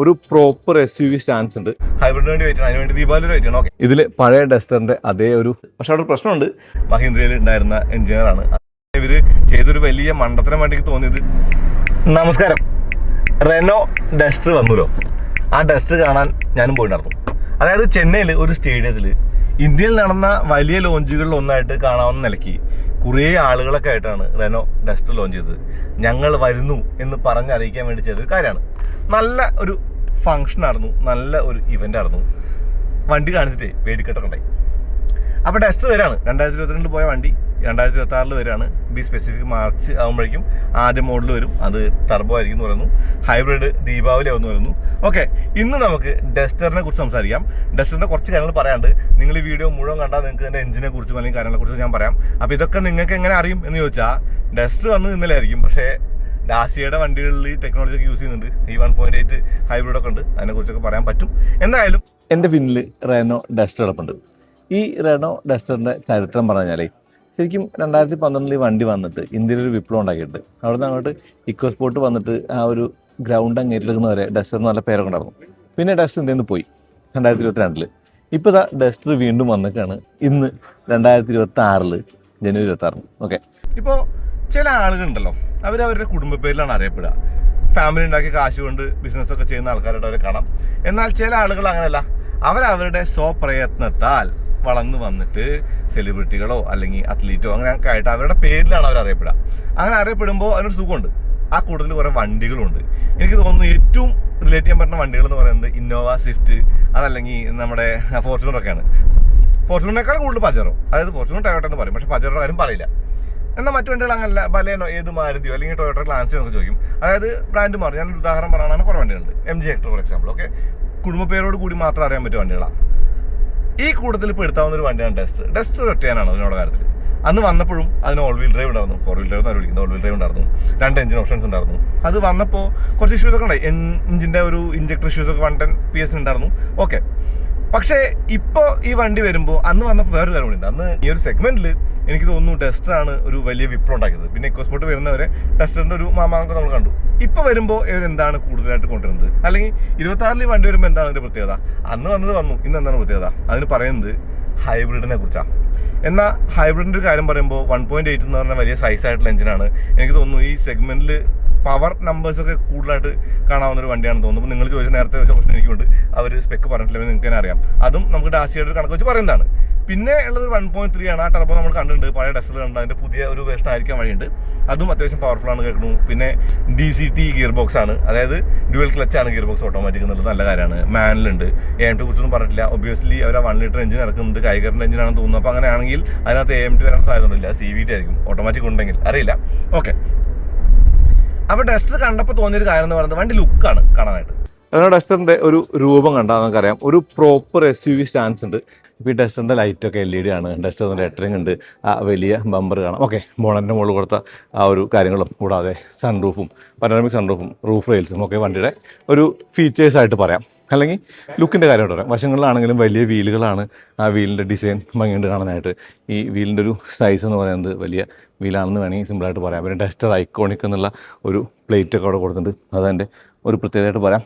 ഒരു proper S U V stance ഉണ്ട്. Hybrid വേണ്ടി വെയിറ്റ് അതിന് വേണ്ടി ദീപാവലി വെയിറ്റ് ആണ് ഓക്കെ ഇതിൽ പഴയ ഡസ്റ്ററിന്റെ അതേ ഒരു പക്ഷെ അവിടെ ഒരു പ്രശ്നമുണ്ട്. മഹീന്ദ്രയിൽ ഉണ്ടായിരുന്ന എഞ്ചിനീയർ ആണ്. ഇവർ ചെയ്തൊരു വലിയ മണ്ടത്തരമായിട്ട് വേണ്ടി തോന്നിയത് നമസ്കാരം. റെനോ ഡസ്റ്റർ വന്നുല്ലോ ആ ഡസ്റ്റർ കാണാൻ ഞാനും പോയിട്ടുണ്ടായിരുന്നു അതായത് ചെന്നൈയിൽ ഒരു സ്റ്റേഡിയത്തിൽ ഇന്ത്യയിൽ നടന്ന വലിയ ലോഞ്ചുകളിൽ ഒന്നായിട്ട് കാണാവുന്ന നിലയ്ക്ക് കുറേ ആളുകളൊക്കെ ആയിട്ടാണ് റെനോ ഡസ്റ്റർ ലോഞ്ച് ചെയ്തത്. ഞങ്ങൾ വരുന്നു എന്ന് പറഞ്ഞ് അറിയിക്കാൻ വേണ്ടി ചെയ്തൊരു കാര്യമാണ്. നല്ല ഒരു ഫംഗ്ഷൻ ആയിരുന്നു നല്ല ഒരു ഇവന്റ് ആയിരുന്നു. വണ്ടി കാണിച്ചിട്ടേ വേടിക്കെട്ടൊക്കെ ഉണ്ടായി. അപ്പോൾ വരാണ്. രണ്ടായിരത്തി ഇരുപത്തിരണ്ടിൽ പോയ വണ്ടി. രണ്ടായിരത്തി ഇരുപത്തി ആറിൽ വരാണ് ബി സ്പെസിഫിക് മാർച്ച് ആകുമ്പോഴേക്കും ആദ്യ മോഡൽ വരും. അത് ടർബോ ആയിരിക്കും എന്ന് പറയുന്നു. ഹൈബ്രിഡ് ദീപാവലി ആവുമെന്ന് പറയുന്നു. ഓക്കെ ഇന്ന് നമുക്ക് ഡസ്റ്ററിനെ കുറിച്ച് സംസാരിക്കാം. ഡസ്റ്ററിന്റെ കുറച്ച് കാര്യങ്ങൾ പറയാണ്ട് നിങ്ങൾ ഈ വീഡിയോ മുഴുവൻ കണ്ടാൽ നിങ്ങൾക്ക് എന്റെ എഞ്ചിനെ കുറിച്ചും അല്ലെങ്കിൽ കാര്യങ്ങളെ കുറിച്ചും ഞാൻ പറയാം. അപ്പോൾ ഇതൊക്കെ നിങ്ങൾക്ക് എങ്ങനെ അറിയും എന്ന് ചോദിച്ചാൽ ഡസ്റ്റർ വന്ന് ഇന്നലെ ആയിരിക്കും പക്ഷേ ഡാസിയയുടെ വണ്ടികളിൽ ടെക്നോളജി ഒക്കെ യൂസ് ചെയ്യുന്നുണ്ട്. ഈ വൺ പോയിന്റ് എയ്റ്റ് ഹൈബ്രിഡ് ഒക്കെ ഉണ്ട്. അതിനെക്കുറിച്ചൊക്കെ പറയാൻ പറ്റും. എന്തായാലും എന്റെ പിന്നിൽ റെനോ ഡസ്റ്റർ കിടപ്പുണ്ട്. ഈ റെനോ ഡസ്റ്ററിന്റെ ചരിത്രം പറഞ്ഞാലേ ശരിക്കും രണ്ടായിരത്തി പന്ത്രണ്ടിൽ വണ്ടി വന്നിട്ട് ഇന്ത്യയിൽ ഒരു വിപ്ലവം ഉണ്ടാക്കിയിട്ട് അവിടെ നിന്ന് അങ്ങോട്ട് ഇക്കോ സ്പോർട്ട് വന്നിട്ട് ആ ഒരു ഗ്രൗണ്ട് അങ്ങേറ്റെടുക്കുന്ന വരെ ഡസ്റ്റർ നല്ല പേരൊക്കെ ഉണ്ടായിരുന്നു. പിന്നെ ഡസ്റ്റർ ഇന്ത്യയിൽ നിന്ന് പോയി രണ്ടായിരത്തി ഇരുപത്തി രണ്ടിൽ ഇപ്പോൾ ഡസ്റ്റർ വീണ്ടും വന്നിട്ടാണ് ഇന്ന് രണ്ടായിരത്തി ഇരുപത്തി ആറിൽ ജനുവരി ഇരുപത്തി ആറിന് ഓക്കെ ഇപ്പോൾ ചില ആളുകളുണ്ടല്ലോ അവർ അവരുടെ കുടുംബ പേരിലാണ് അറിയപ്പെടുക. ഫാമിലി ഉണ്ടാക്കിയ കാശ് കൊണ്ട് ബിസിനസ് ഒക്കെ ചെയ്യുന്ന ആൾക്കാരുടെ അവരെ കാണാം. എന്നാൽ ചില ആളുകൾ അങ്ങനെയല്ല. അവരവരുടെ സ്വപ്രയത്നത്താൽ വളർന്നു വന്നിട്ട് സെലിബ്രിറ്റികളോ അല്ലെങ്കിൽ അത്ലീറ്റോ അങ്ങനെ ആയിട്ട് അവരുടെ പേരിലാണ് അവർ അറിയപ്പെടുക. അങ്ങനെ അറിയപ്പെടുമ്പോൾ അതിനൊരു സുഖമുണ്ട്. ആ കൂടുതൽ കുറേ വണ്ടികളുണ്ട്. എനിക്ക് തോന്നുന്നു ഏറ്റവും റിലേറ്റ് ചെയ്യാൻ പറ്റുന്ന വണ്ടികൾ എന്ന് പറയുന്നത് ഇന്നോവ സ്വിഫ്റ്റ് അതല്ലെങ്കിൽ നമ്മുടെ ഫോർച്യൂണർ ഒക്കെയാണ്. ഫോർച്യൂണറിനേക്കാൾ കൂടുതൽ പജറോ അതായത് ഫോർച്യൂണർ ടയോട്ട എന്ന് പറയും. പക്ഷേ പജറോ ആരും പറയില്ല. എന്നാൽ മറ്റു വണ്ടികൾ അങ്ങനല്ല. ബലേനോ ഏത് മാരുതിയോ അല്ലെങ്കിൽ ടൊയോട്ടോ ഗ്ലാൻസിയോ എന്നൊക്കെ ചോദിക്കും. അതായത് ബ്രാൻഡ് മാറും. ഞാനൊരു ഉദാഹരണം പറയാനാണ് കുറേ വണ്ടികളുണ്ട്. M G Hector for example okay കുടുംബ പേരോട് കൂടി മാത്രം അറിയാൻ പറ്റിയ വണ്ടികളാണ് ഈ കൂട്ടത്തിൽ ഇപ്പോൾ എടുത്താവുന്ന ഒരു വണ്ടിയാണ് ഡസ്റ്റർ ഡസ്റ്റർ ഒറ്റയാനാണ് അതിനോട് കാര്യത്തിൽ അന്ന് വന്നപ്പോഴും അതിന് ഓൾ വീൽ ഡ്രൈവ് ഉണ്ടായിരുന്നു. ഫോർ വീൽ ഡ്രൈവ് എന്നാണ് വിളിക്കുന്നത് ഓൾ വീൽ ഡ്രൈവ് ഉണ്ടായിരുന്നു. രണ്ട് എഞ്ചിൻ ഓപ്ഷൻസ് ഉണ്ടായിരുന്നു. അത് വന്നപ്പോൾ കുറച്ച് ഇഷ്യൂസ് ഒക്കെ ഉണ്ടായി. എഞ്ചിന്റെ ഒരു ഇഞ്ചക്ടർ ഇഷ്യൂസ് ഒക്കെ വൺ ടെൻ പി എസ് ഉണ്ടായിരുന്നു. ഓക്കെ പക്ഷേ ഇപ്പോൾ ഈ വണ്ടി വരുമ്പോൾ അന്ന് വന്നപ്പോൾ വേറൊരു കാര്യം ഉണ്ട് അന്ന് ഈ ഒരു സെഗ്മെന്റിൽ എനിക്ക് തോന്നുന്നു ടെസ്റ്ററാണ് ഒരു വലിയ വിപ്ലവം ഉണ്ടാക്കിയത്. പിന്നെ ഇക്കോസ്പോർട്ട് വരുന്നവരെ ടെസ്റ്ററിന്റെ ഒരു മാമാങ്കം നമ്മൾ കണ്ടു. ഇപ്പോൾ വരുമ്പോൾ ഇവർ എന്താണ് കൂടുതലായിട്ട് കൊണ്ടുവരുന്നത്? അല്ലെങ്കിൽ ഇരുപത്തി വണ്ടി വരുമ്പോൾ എന്താണ് അതിന്റെ പ്രത്യേകത? അന്ന് വന്നത് വന്നു. ഇന്ന് എന്താണ് പ്രത്യേകത? അതിന് പറയുന്നത് ഹൈബ്രിഡിനെ കുറിച്ചാണ് എന്നാൽ ഹൈബ്രിഡിന്റെ ഒരു കാര്യം പറയുമ്പോൾ വൺ പോയിന്റ് എയ്റ്റ് എന്ന് പറഞ്ഞ വലിയ സൈസ് ആയിട്ടുള്ള എഞ്ചിനാണ് എനിക്ക് തോന്നുന്നു ഈ സെഗ്മെന്റിൽ പവർ നമ്പേഴ്സ് ഒക്കെ കൂടുതലായിട്ട് കാണാവുന്ന ഒരു വണ്ടിയാണെന്ന് തോന്നുന്നു. നിങ്ങൾ ചോദിച്ച നേരത്തെ ചോദിച്ച ക്വസ്റ്റൻ എനിക്കുണ്ട്. അവർ സ്പെക്ക് പറഞ്ഞിട്ടില്ല നിങ്ങൾക്ക് തന്നെ അറിയാം. അതും നമുക്ക് ഡാസിയുടെ ഒരു കണക്ക് വെച്ച് പറയുന്നതാണ്. പിന്നെ ഉള്ളത് വൺ പോയിന്റ് ത്രീ ആണ്. ആ ടർബോ നമ്മൾ കണ്ടിട്ടുണ്ട്. പഴയ ഡസ്റ്റർ കണ്ട് അതിന്റെ പുതിയ ഒരു വേർഷൻ ആയിരിക്കാൻ വഴിയുണ്ട്. അതും അത്യാവശ്യം പവർഫുൾ ആണ് കേൾക്കുന്നു. പിന്നെ D C T gear box ആണ്. അതായത് ഡ്യുവൽ ക്ലച്ച് ആണ് ഗിയർ ബോക്സ് ഓട്ടോമാറ്റിക് എന്നുള്ളത്. നല്ല കാര്യമാണ്. മാനിലുണ്ട് എ എം ടി കുറിച്ചൊന്നും പറഞ്ഞിട്ടില്ല. ഒബിയസ്ലി അവർ വൺ ലിറ്റർ എഞ്ചിൻ ഇറക്കുന്നത് കൈകറിന്റെ എഞ്ചിനാണെന്ന് തോന്നുന്നു. അപ്പോൾ അങ്ങനെയാണെങ്കിൽ അതിനകത്ത് എ എം ടി വരാൻ സാധ്യതയില്ല സി വി ടി ആയിരിക്കും. ഓട്ടോമാറ്റിക് ഉണ്ടെങ്കിൽ. അറിയില്ല. ഓക്കെ അപ്പോൾ ഡസ്റ്റർ കണ്ടപ്പോൾ തോന്നിയൊരു കാര്യം എന്ന് പറയുന്നത് വണ്ടി ലുക്കാണ് കാണാനായിട്ട്. റെനോ ഡസ്റ്ററിന്റെ ഒരു രൂപം കണ്ടാൽ നമുക്കറിയാം. ഒരു proper S U V stance ഉണ്ട്. ഇപ്പോൾ ഈ ഡസ്റ്ററിന്റെ ലൈറ്റ് ഒക്കെ എൽ ഇ ഡി ആണ്. ഡസ്റ്ററിന്റെ ലെറ്ററിംഗ് ഉണ്ട്. ആ വലിയ ബമ്പർ കാണാം. ഓക്കെ ബോണറ്റിന്റെ മുകളിൽ കൊടുത്ത ആ ഒരു കാര്യങ്ങളും കൂടാതെ സൺറൂഫും പനോറമിക് സൺറൂഫും റൂഫ് റെയിൽസും ഒക്കെ വണ്ടിയുടെ ഒരു ഫീച്ചേഴ്സ് ആയിട്ട് പറയാം. അല്ലെങ്കിൽ ലുക്കിന്റെ കാര്യമായിട്ട് പറയാം. വശങ്ങളിലാണെങ്കിലും വലിയ വീലുകളാണ് ആ വീലിന്റെ ഡിസൈൻ ഭംഗിയുണ്ട് കാണാനായിട്ട്. ഈ വീലിന്റെ ഒരു സൈസ് എന്ന് പറയുന്നത് വലിയ വീലാണെന്ന് വേണമെങ്കിൽ സിമ്പിളായിട്ട് പറയാം. പിന്നെ ഡസ്റ്റർ ഐക്കോണിക് എന്നുള്ള ഒരു പ്ലേറ്റ് ഒക്കെ അവിടെ കൊടുത്തിട്ടുണ്ട്. അതതിന്റെ ഒരു പ്രത്യേകതയായിട്ട് പറയാം.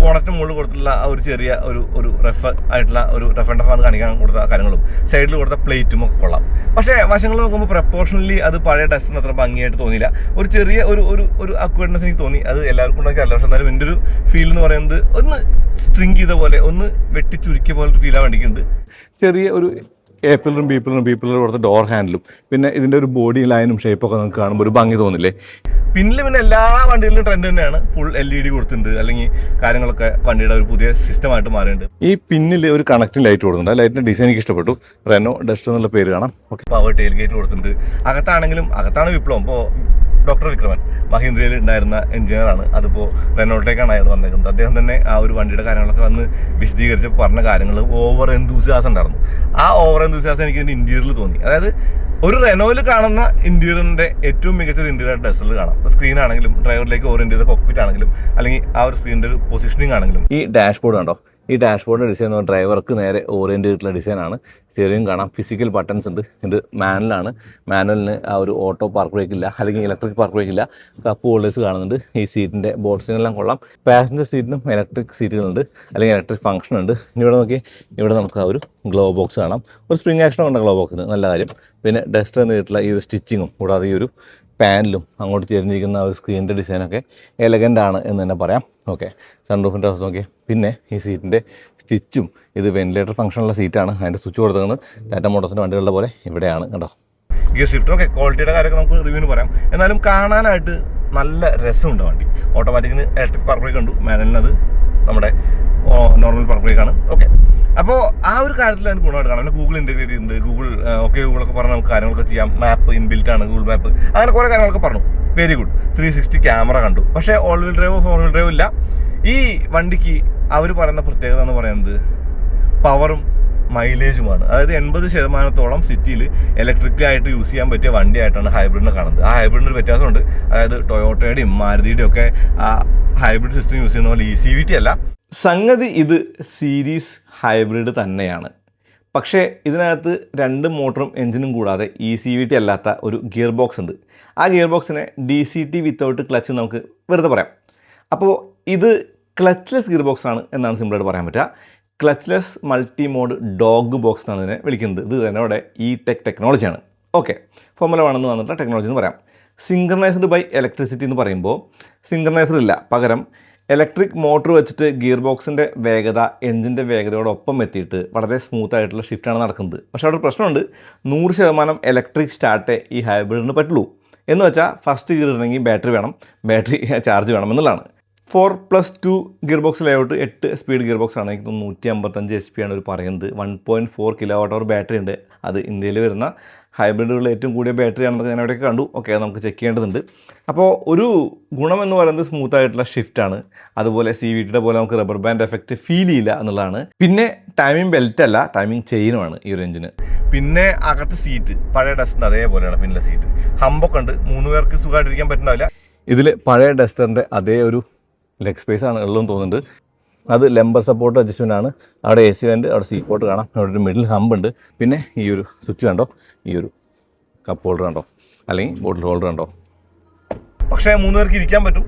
ബോണറ്റിന് മുകളിൽ കൊടുത്തിട്ടുള്ള ഒരു ചെറിയ ഒരു ഒരു റഫ് ആയിട്ടുള്ള ഒരു റഫ് ആൻഡ് റഫ് കാണിക്കാൻ കൊടുത്ത കാര്യങ്ങളും. സൈഡിൽ കൊടുത്ത പ്ലേറ്റും ഒക്കെ കൊള്ളാം. പക്ഷേ വശങ്ങൾ നോക്കുമ്പോൾ പ്രപ്പോർഷണലി അത് പഴയ ഡസ്റ്റിന് അത്ര ഭംഗിയായിട്ട് തോന്നിയില്ല. ഒരു ചെറിയ ഒരു ഒരു ഒരു അക്വേർഡ്നെസ് എനിക്ക് തോന്നി. അത് എല്ലാവർക്കും ഉണ്ടാക്കി അല്ല പക്ഷെ എന്നാലും എന്റെ ഒരു ഫീൽ എന്ന് പറയുന്നത് ഒന്ന് സ്ട്രിങ് ചെയ്ത പോലെ ഒന്ന് വെട്ടിച്ചുരുക്കിയ പോലെ ഫീൽ ആ വണ്ടിക്കുണ്ട് ചെറിയ ഒരു എ പില്ലറും ബി പില്ലറും ബി പില്ലറും കൊടുത്ത ഡോർ ഹാൻഡിലും പിന്നെ ഇതിന്റെ ഒരു ബോഡി ലൈനും ഷേപ്പൊക്കെ നമുക്ക് കാണുമ്പോൾ ഒരു ഭംഗി തോന്നില്ലേ? പിന്നിൽ പിന്നെ എല്ലാ വണ്ടികളിലും ട്രെൻഡ് തന്നെയാണ്. ഫുൾ എൽ ഇ ഡി കൊടുത്തിട്ടുണ്ട്. അല്ലെങ്കിൽ കാര്യങ്ങളൊക്കെ വണ്ടിയുടെ ഒരു പുതിയ സിസ്റ്റമായിട്ട് മാറിയിട്ടുണ്ട്. ഈ പിന്നിൽ ഒരു കണക്റ്റിംഗ് ലൈറ്റ് കൊടുക്കുന്നുണ്ട് ആ ലൈറ്റിന്റെ ഡിസൈൻ എനിക്ക് ഇഷ്ടപ്പെട്ടു. റെനോ ഡസ്റ്റ് എന്നുള്ള പേര് കാണാം. ഓക്കെ പവർ ടെയിൽ ഗേറ്റ് കൊടുത്തിട്ടുണ്ട്. അകത്താണെങ്കിലും അകത്താണ് വിപ്ലവം. ഇപ്പോൾ ഡോക്ടർ വിക്രമൻ മഹീന്ദ്രയിൽ ഉണ്ടായിരുന്ന എഞ്ചിനീയറാണ്. അതിപ്പോൾ റെനോൾട്ടേക്കാണ് അയാൾ വന്നേക്കുന്നത്. അദ്ദേഹം തന്നെ ആ ഒരു വണ്ടിയുടെ കാര്യങ്ങളൊക്കെ വന്ന് വിശദീകരിച്ച് പറഞ്ഞ കാര്യങ്ങൾ ഓവർ എന്തൂസിയാസം ഉണ്ടായിരുന്നു. ആ ഓവർ എന്തൂസിയാസം എനിക്ക് ഇതിന്റെ ഇന്റീരിയറിൽ തോന്നി. അതായത് ഒരു റെനോയിൽ കാണുന്ന ഇന്റീരിയറിന്റെ ഏറ്റവും മികച്ച ഒരു ഇന്റീരിയർ ഡെസ്റ്റിൽ കാണാം. ഇപ്പോൾ സ്ക്രീൻ ആണെങ്കിലും ഡ്രൈവറിലേക്ക് ഓറിയന്റ് ചെയ്ത കോക്പിറ്റ് ആണെങ്കിലും അല്ലെങ്കിൽ ആ ഒരു സ്ക്രീനിന്റെ ഒരു പൊസിഷനിങ് ആണെങ്കിലും. ഈ ഡാഷ്ബോർഡ് കണ്ടോ? ഈ ഡാഷ്ബോർഡിന്റെ ഡിസൈൻ പറഞ്ഞാൽ ഡ്രൈവർക്ക് നേരെ ഓറിയന്റ് ചെയ്തിട്ടുള്ള ഡിസൈനാണ് സ്റ്റിയറിംഗ് കാണാം. ഫിസിക്കൽ ബട്ടൺസ് ഉണ്ട്. ഇത് മാനുവലാണ് മാനുവലിന് ആ ഒരു ഓട്ടോ പാർക്ക് ബ്രേക്ക് ഇല്ല. അല്ലെങ്കിൽ ഇലക്ട്രിക് പാർക്ക് ബ്രേക്ക് ഇല്ല. കപ്പ് ഹോൾഡേഴ്സ് കാണുന്നുണ്ട്. ഈ സീറ്റിന്റെ ബോൾസിനെല്ലാം കൊള്ളാം. പാസഞ്ചർ സീറ്റിനും ഇലക്ട്രിക് സീറ്റുകളുണ്ട് അല്ലെങ്കിൽ ഇലക്ട്രിക് ഫംഗ്ഷൻ ഉണ്ട്. ഇവിടെ നോക്കി ഇവിടെ നമുക്ക് ആ ഒരു ഗ്ലോ ബോക്സ് കാണാം. ഒരു സ്പ്രിംഗ് ആക്ഷൻ ഉണ്ട് ഗ്ലോ ബോക്സിന് നല്ല കാര്യം. പിന്നെ ഡസ്റ്റർ എന്ന് ഈ ഒരു സ്റ്റിച്ചിങ്ങും കൂടാതെ ഈ ഒരു പാനലും അങ്ങോട്ട് ചേർന്നിരിക്കുന്ന ഒരു സ്ക്രീനിന്റെ ഡിസൈനൊക്കെ എലഗന്റ് ആണ് എന്ന് തന്നെ പറയാം. ഓക്കെ സൺറൂഫിന്റെ അവസ്ഥ നോക്കിയാൽ പിന്നെ ഈ സീറ്റിന്റെ സ്റ്റിച്ചും ഇത് വെന്റിലേറ്റർ ഫംഗ്ഷനുള്ള സീറ്റാണ് അതിന്റെ സ്വിച്ച് കൊടുക്കുന്നത് ടാറ്റ മോട്ടോഴ്സിന്റെ വണ്ടികളുടെ പോലെ ഇവിടെയാണ് കേട്ടോ ഗിയർ ഷിഫ്റ്റ് ഓക്കെ ക്വാളിറ്റിയുടെ കാര്യമൊക്കെ നമുക്ക് റിവ്യൂവിന് പറയാം. എന്നാലും കാണാനായിട്ട് നല്ല രസമുണ്ട് വണ്ടി. ഓട്ടോമാറ്റിക്കിന് ഇലക്ട്രിക് പാർക്ക് കണ്ടു. മാനലിനത് നമ്മുടെ നോർമൽ ആണ്. ഓക്കെ അപ്പോൾ ആ ഒരു കാര്യത്തിൽ അതിന് ഗുണമായിട്ട് കാണാം ഗൂഗിൾ ഇന്റഗ്രേറ്റ് ചെയ്തിട്ടുണ്ട് ഗൂഗിൾ ഓക്കെ ഗൂഗിളൊക്കെ പറഞ്ഞ് നമുക്ക് കാര്യങ്ങളൊക്കെ ചെയ്യാം. മാപ്പ് ഇൻബിൽറ്റ് ആണ് ഗൂഗിൾ മാപ്പ് അങ്ങനെ കുറേ കാര്യങ്ങളൊക്കെ പറഞ്ഞു. Very good three sixty camera കണ്ടു. പക്ഷേ ഓൾ വീൽ ഡ്രൈവോ ഫോർ വീൽ ഡ്രൈവോ ഇല്ല. ഈ വണ്ടിക്ക് അവർ പറയുന്ന പ്രത്യേകത എന്ന് പറയുന്നത് പവറും മൈലേജുമാണ് അതായത് എൺപത് ശതമാനത്തോളം സിറ്റിയിൽ ഇലക്ട്രിക് ആയിട്ട് യൂസ് ചെയ്യാൻ പറ്റിയ വണ്ടിയായിട്ടാണ് ഹൈബ്രിഡിനെ കാണുന്നത്. ആ ഹൈബ്രിഡിന് ഒരു വ്യത്യാസമുണ്ട്. അതായത് ടൊയോട്ടയുടെയും മാരുതിയുടെയും ഒക്കെ ആ ഹൈബ്രിഡ് സിസ്റ്റം യൂസ് ചെയ്യുന്ന പോലെ ഇ സി വി ടി അല്ല. സംഗതി ഇത് സീരീസ് ഹൈബ്രിഡ് തന്നെയാണ്. പക്ഷേ ഇതിനകത്ത് രണ്ട് മോട്ടറും എഞ്ചിനും കൂടാതെ ഇ സി വി ടി അല്ലാത്ത ഒരു ഗിയർ ബോക്സ് ഉണ്ട്. ആ gear ബോക്സിനെ D C T without clutch നമുക്ക് വെറുതെ പറയാം. അപ്പോൾ ഇത് ക്ലച്ച്ലെസ് ഗിയർ ബോക്സ് ആണ് എന്നാണ് സിമ്പിളായിട്ട് പറയാൻ പറ്റുക. Clutchless multi mode dog box എന്നാണ് ഇതിനെ വിളിക്കുന്നത്. ഇത് തന്നെ അവിടെ ഇ ടെക് ടെക്നോളജിയാണ് ഓക്കെ ഫോമുല വണ്ണെന്ന് വന്നിട്ടുള്ള ടെക്നോളജി എന്ന് പറയാം. സിംഗർണൈസ്ഡ് ബൈ ഇലക്ട്രിസിറ്റി എന്ന് പറയുമ്പോൾ സിംഗർണൈസർ ഇല്ല. പകരം ഇലക്ട്രിക് മോട്ടോർ വെച്ചിട്ട് ഗിയർ ബോക്സിന്റെ വേഗത എഞ്ചിന്റെ വേഗതയോടൊപ്പം എത്തിയിട്ട് വളരെ സ്മൂത്ത് ആയിട്ടുള്ള ഷിഫ്റ്റാണ് നടക്കുന്നത്. പക്ഷേ അവിടെ പ്രശ്നമുണ്ട്. നൂറ് ശതമാനം ഇലക്ട്രിക് സ്റ്റാർട്ടേ ഈ ഹൈബ്രിഡിന് പറ്റുള്ളൂ. എന്ന് വെച്ചാൽ ഫസ്റ്റ് ഗിയർ ഇടണമെങ്കിൽ ബാറ്ററി വേണം. ബാറ്ററി ചാർജ് വേണം എന്നുള്ളതാണ്. Four plus two gear box layout എട്ട് സ്പീഡ് ഗിയർ ബോക്സ് ആണ്. എനിക്ക് നൂറ്റി അമ്പത്തഞ്ച് എച്ച് പി ആണ് ഒരു പറയുന്നത്. One point four kilowatt hour battery ഉണ്ട്. അത് ഇന്ത്യയിൽ വരുന്ന ഹൈബ്രിഡുകളിൽ ഏറ്റവും കൂടിയ ബാറ്ററി ആണെന്നൊക്കെ ഞാൻ അവിടെയൊക്കെ കണ്ടു. ഓക്കെ നമുക്ക് ചെക്ക് ചെയ്യേണ്ടതുണ്ട്. അപ്പോൾ ഒരു ഗുണം എന്ന് പറയുന്നത് സ്മൂത്ത് ആയിട്ടുള്ള ഷിഫ്റ്റ് ആണ്. അതുപോലെ സി വി ടിയുടെ പോലെ നമുക്ക് റബ്ബർ ബാൻഡ് എഫക്റ്റ് ഫീൽ ചെയ്യില്ല എന്നുള്ളതാണ്. പിന്നെ ടൈമിംഗ് ബെൽറ്റ് അല്ല ടൈമിംഗ് ചെയിനുമാണ് ഈ ഒരു എഞ്ചിന് പിന്നെ അകത്ത് സീറ്റ് പഴയ ഡസ്റ്റിന്റെ അതേപോലെയാണ് പിന്നിലെ സീറ്റ് ഹമ്പൊക്കെ ഉണ്ട്. മൂന്ന് പേർക്ക് സുഖമായിട്ടിരിക്കാൻ പറ്റുന്നില്ല ഇതിൽ പഴയ ഡസ്റ്ററിന്റെ അതേ ഒരു ലെഗ് സ്പേസ് ആണ് ഉള്ളതെന്ന് തോന്നുന്നുണ്ട്. അത് ലെമ്പർ സപ്പോർട്ട് അഡ്ജസ്റ്റ്മെന്റ് ആണ്. അവിടെ എ സി വെന്റ് അവിടെ സീറ്റ് പോർട്ട് കാണാം. അവിടെ ഒരു മിഡിൽ ഹമ്പ് ഉണ്ട്. പിന്നെ ഈ ഒരു സ്വിച്ച് കണ്ടോ? ഈ ഒരു കപ്പ് ഹോൾഡർ കണ്ടോ? അല്ലെങ്കിൽ ബോട്ടിൽ ഹോൾഡർ കണ്ടോ? പക്ഷേ മൂന്ന് പേർക്ക് ഇരിക്കാൻ പറ്റും.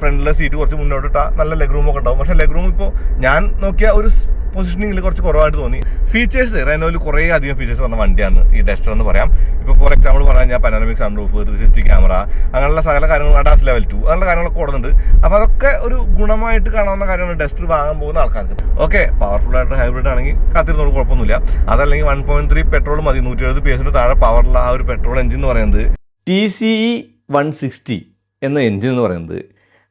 ഫ്രണ്ടിലെ സീറ്റ് കുറച്ച് മുന്നോട്ട് ഇട്ടാൽ നല്ല ലെഗ് റൂം ഒക്കെ ഉണ്ടാവും. പക്ഷേ ലെഗ് റൂം ഇപ്പോൾ ഞാൻ നോക്കിയ ഒരു പൊസിഷനിങ്ങിൽ കുറച്ച് കുറവായിട്ട് തോന്നി. ഫീച്ചേഴ്സ് റെനോയിൽ കുറേ അധികം ഫീച്ചേഴ്സ് വന്ന വണ്ടിയാണ്. ഈ ഡെസ്റ്റർ എന്ന് പറയാം. ഇപ്പോൾ ഫോർ എക്സാമ്പിൾ പറയാൻ ഞാൻ sun sunroof three sixty camera അങ്ങനെയുള്ള സകല കാര്യങ്ങൾ അഡാസ് ലെവൽ ടു അങ്ങനെയുള്ള കാര്യങ്ങളൊക്കെ ഓടുന്നുണ്ട്. അപ്പോൾ അതൊക്കെ ഒരു ഗുണമായിട്ട് കാണാവുന്ന കാര്യമാണ് ഡെസ്റ്റർ വാങ്ങാൻ പോകുന്ന ആൾക്കാർക്ക്. ഓക്കെ പവർഫുൾ ആയിട്ട് ഹൈബ്രിഡ് ആണെങ്കിൽ കാത്തിരുന്നോളൂ കുഴപ്പമൊന്നുമില്ല. അതല്ലെങ്കിൽ വൺ പോയിന്റ് ത്രീ പെട്രോൾ മതി. നൂറ്റി എഴുപത് പി എസിന് താഴെ പവറുള്ള ആ ഒരു പെട്രോൾ എഞ്ചിൻ എന്ന് പറയുന്നത് T C E one sixty എന്ന എഞ്ചിൻ എന്ന് പറയുന്നത്.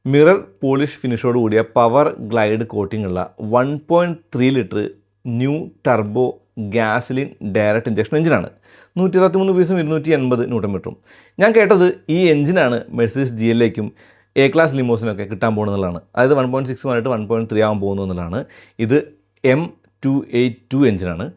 മിറർ പോളിഷ് ഫിനിഷോട് കൂടിയ പവർ ഗ്ലൈഡ് കോട്ടിംഗ് ഉള്ള one point three litre new turbo gasoline direct injection എഞ്ചിനാണ്. നൂറ്റി ഇരുപത്തി മൂന്ന് പീസും ഇരുന്നൂറ്റി എൺപത് ന്യൂട്ടൺ മീറ്ററും. ഞാൻ കേട്ടത് ഈ എഞ്ചിനാണ് മെഴ്സീസ് ജി എല്ലേക്കും എ ക്ലാസ് ലിമോസിനൊക്കെ കിട്ടാൻ പോകുന്നതാണ് അതായത് വൺ പോയിന്റ് സിക്സ് ആയിട്ട് വൺ പോയിന്റ് ത്രീ ആകാൻ പോകുന്നു എന്നുള്ളതാണ്. ഇത് എം ടു എയ്റ്റ് ടു എഞ്ചിനാണ്.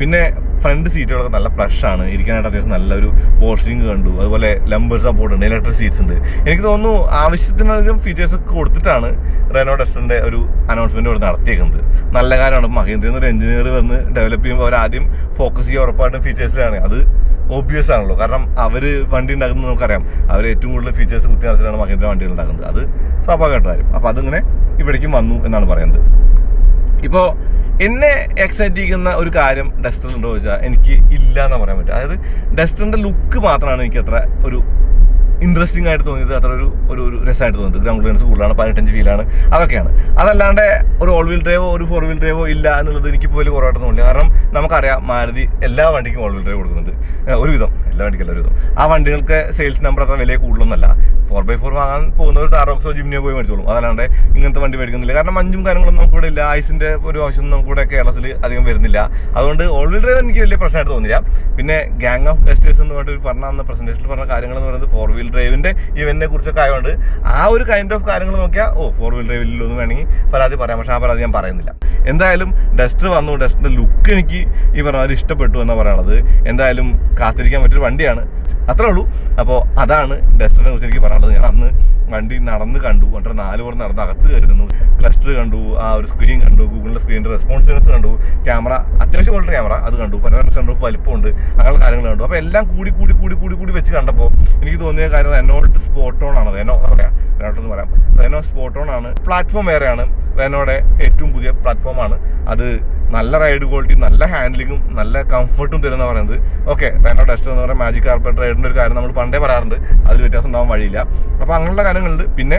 പിന്നെ ഫ്രണ്ട് സീറ്റുകളൊക്കെ നല്ല പ്ലഷ് ആണ്. ഇരിക്കാനായിട്ട് അത്യാവശ്യം നല്ലൊരു പോസ്റ്റിംഗ് കണ്ടു. അതുപോലെ ലംബർ സപ്പോർട്ട് ഉണ്ട് ഇലക്ട്രിക് സീറ്റ്സ് ഉണ്ട്. എനിക്ക് തോന്നുന്നു ആവശ്യത്തിനധികം ഫീച്ചേഴ്സ് ഒക്കെ കൊടുത്തിട്ടാണ് റെനോ ഡസ്റ്ററിന്റെ ഒരു അനൗൺസ്മെന്റ് ഇവിടെ നടത്തിയേക്കുന്നത്. നല്ല കാര്യമാണ്. മഹീന്ദ്രയിൽ നിന്ന് ഒരു എഞ്ചിനീയർ വന്ന് ഡെവലപ്പ് ചെയ്യുമ്പോൾ അവർ ആദ്യം ഫോക്കസ് ചെയ്യുക ഉറപ്പായിട്ടും ഫീച്ചേഴ്സിലാണ് അത് ഓബിയസ് ആണല്ലോ. കാരണം അവർ വണ്ടി ഉണ്ടാക്കുന്നത് നമുക്കറിയാം. അവർ ഏറ്റവും കൂടുതൽ ഫീച്ചേഴ്സ് കുത്തി മഹീന്ദ്ര വണ്ടികൾ ഉണ്ടാക്കുന്നത്. അത് സ്വാഭാവികമായിട്ട് വരും അപ്പോൾ അതിങ്ങനെ ഇവിടേക്കും വന്നു എന്നാണ് പറയുന്നത്. ഇപ്പോൾ എന്നെ എക്സൈറ്റ് ചെയ്യുന്ന ഒരു കാര്യം ഡസ്റ്റർ ഉണ്ടോ ചോദിച്ചാൽ എനിക്ക് ഇല്ല എന്ന് പറയാൻ പറ്റും. അതായത് ഡസ്റ്ററിന്റെ ലുക്ക് മാത്രമാണ് എനിക്ക് അത്ര ഒരു ഇൻട്രസ്റ്റിംഗ് ആയിട്ട് തോന്നിയത് അത്ര ഒരു ഒരു രസമായിട്ട് തോന്നിയത്. ഗ്രൗണ്ട് ക്ലിയറൻസ് കൂടുതലാണ് പതിനെട്ടഞ്ച് വീലാണ് അതൊക്കെയാണ്. അതല്ലാണ്ട് ഒരു ഓൾ വീൽ ഡ്രൈവോ ഒരു ഫോർ വീൽ ഡ്രൈവോ ഇല്ല എന്നുള്ളത് എനിക്ക് പോലും കുറവായിട്ട് തോന്നില്ല. കാരണം നമുക്കറിയാം മാരുതി എല്ലാ വണ്ടിക്കും ഓൾ വീൽ ഡ്രൈവ് കൊടുക്കുന്നുണ്ട് ഒരുവിധം എല്ലാ വണ്ടിക്കും ഒരുവിധം ആ വണ്ടികൾക്ക് സെയിൽസ് നമ്പർ അത്ര വില കൂടുതലൊന്നല്ല. ഫോർ ബൈ ഫോർ വാങ്ങാൻ പോകുന്ന ഒരു താറോക്സോ ജിമ്നിയോ പോയി മേടിച്ചോളും. അതല്ലാണ്ട് ഇങ്ങനത്തെ വണ്ടി മേടിക്കുന്നില്ല. കാരണം മഞ്ഞും കാര്യങ്ങളൊന്നും നമുക്കിവിടെ ഇല്ല. ഐസിന്റെ ഒരു ആവശ്യം നമുക്കിവിടെ കേരളത്തിൽ അധികം വരുന്നില്ല. അതുകൊണ്ട് ഓൾ വീൽ ഡ്രൈവ് എനിക്ക് വലിയ പ്രശ്നമായിട്ട് തോന്നില്ല. പിന്നെ ഗാങ് ഓഫ് ഗസ്റ്റേഴ്സ് എന്ന് പറഞ്ഞിട്ട് പറഞ്ഞ അന്ന് പ്രസന്റേഷനിൽ പറഞ്ഞ കാര്യങ്ങൾ എന്ന് പറയുന്നത് ഫോർ വീൽ ഡ്രൈവിന്റെ ഇവന്റിനെ കുറിച്ചൊക്കെ ആയതുകൊണ്ട് ആ ഒരു കൈൻഡ് ഓഫ് കാര്യങ്ങൾ നോക്കിയാൽ ഓ ഫോർ വീൽ ഡ്രൈവിൽ ഒന്ന് വേണമെങ്കിൽ പരാതി പറയാം. പക്ഷെ ആ പരാതി ഞാൻ പറയുന്നില്ല. എന്തായാലും ഡസ്റ്റർ വന്നു. ഡസ്റ്ററിന്റെ ലുക്ക് എനിക്ക് ഈ പറഞ്ഞ ഇഷ്ടപ്പെട്ടു എന്നാണ് പറയുന്നത് എന്തായാലും കാത്തിരിക്കാൻ പറ്റിയൊരു വണ്ടിയാണ്. അത്രേ ഉള്ളൂ. അപ്പോൾ അതാണ് ഡെസ്റ്റിനെ കുറിച്ച് എനിക്ക് പറയാനുള്ളത്. ഞാൻ അന്ന് വണ്ടി നടന്ന് കണ്ടു. എന്നിട്ട് നാല് പേർ നടന്ന് അകത്ത് കയറുന്നു ക്ലസ്റ്റർ കണ്ടു. ആ ഒരു സ്ക്രീൻ കണ്ടു. ഗൂഗിളിന്റെ സ്ക്രീനിന്റെ റെസ്പോൺസിവ്നെസ് കണ്ടു. ക്യാമറ അത്യാവശ്യം ക്വാളിറ്റി ക്യാമറ അത് കണ്ടു. പതിനാറ് കണ്ടു. വലിപ്പമുണ്ട്. അങ്ങനെയുള്ള കാര്യങ്ങൾ കണ്ടു. അപ്പോൾ എല്ലാം കൂടി കൂടി കൂടി കൂടി കൂടി വെച്ച് കണ്ടപ്പോൾ എനിക്ക് തോന്നിയ കാര്യം റെനോൾട്ട് സ്പോട്ടോൺ ആണ്. റെനോ പറയാം റെനോൾട്ട് എന്ന് പറയാം. റെനോ സ്പോട്ടോൺ ആണ്. പ്ലാറ്റ്ഫോം വേറെയാണ്. റെനോയുടെ ഏറ്റവും പുതിയ പ്ലാറ്റ്ഫോമാണ് അത് നല്ല റൈഡ് ക്വാളിറ്റി നല്ല ഹാൻഡ്ലിങ്ങും നല്ല കംഫർട്ടും തരുന്ന പറയുന്നത്. ഓക്കെ റെനോ ഡസ്റ്റർ എന്ന് പറയുന്ന മാജിക് കാർപ്പറ്റ് റൈഡിന്റെ ഒരു കാര്യം നമ്മൾ പണ്ടേ പറയാറുണ്ട്. അതിൽ വ്യത്യാസം ഉണ്ടാവാൻ വഴിയില്ല. അപ്പോൾ അങ്ങനെയുള്ള കാര്യങ്ങളുണ്ട് പിന്നെ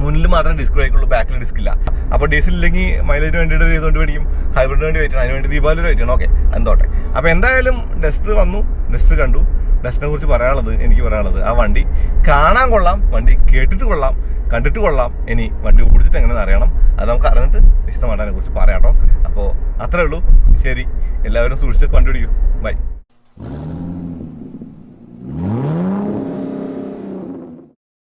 മുന്നിൽ മാത്രമേ ഡിസ്ക് ബ്രേക്കുള്ളൂ ബാക്കിൽ ഡിസ്ക് ഇല്ല. അപ്പോൾ ഡീസൽ ഇല്ലെങ്കിൽ മൈലേജ് വേണ്ടിയിട്ട് ചെയ്തുകൊണ്ട് മേടിക്കും ഹൈബ്രിഡ് വേണ്ടി വെയിറ്റ് അതിന് വേണ്ടി ദീപാവലി വെയിറ്റ് ഓക്കെ എന്തോട്ടെ. അപ്പോൾ എന്തായാലും ഡസ്റ്റർ വന്നു ഡസ്റ്റർ കണ്ടു. ഡസ്റ്റിനെ കുറിച്ച് പറയാനുള്ളത് എനിക്ക് പറയാനുള്ളത് ആ വണ്ടി കാണാൻ കൊള്ളാം വണ്ടി കേട്ടിട്ട് കൊള്ളാം കണ്ടിട്ട് കൊള്ളാം. ഇനി വണ്ടി ഓടിച്ചിട്ട് എങ്ങനെയെന്ന് അറിയണം. അത് നമുക്ക് അറിഞ്ഞിട്ട് വിശദമായിട്ട് അതിനെ കുറിച്ച് പറയാട്ടോ അപ്പോൾ അത്രേ ഉള്ളൂ. ശരി എല്ലാവരും സൂക്ഷിച്ച് കണ്ടുപിടിക്കൂ ബൈ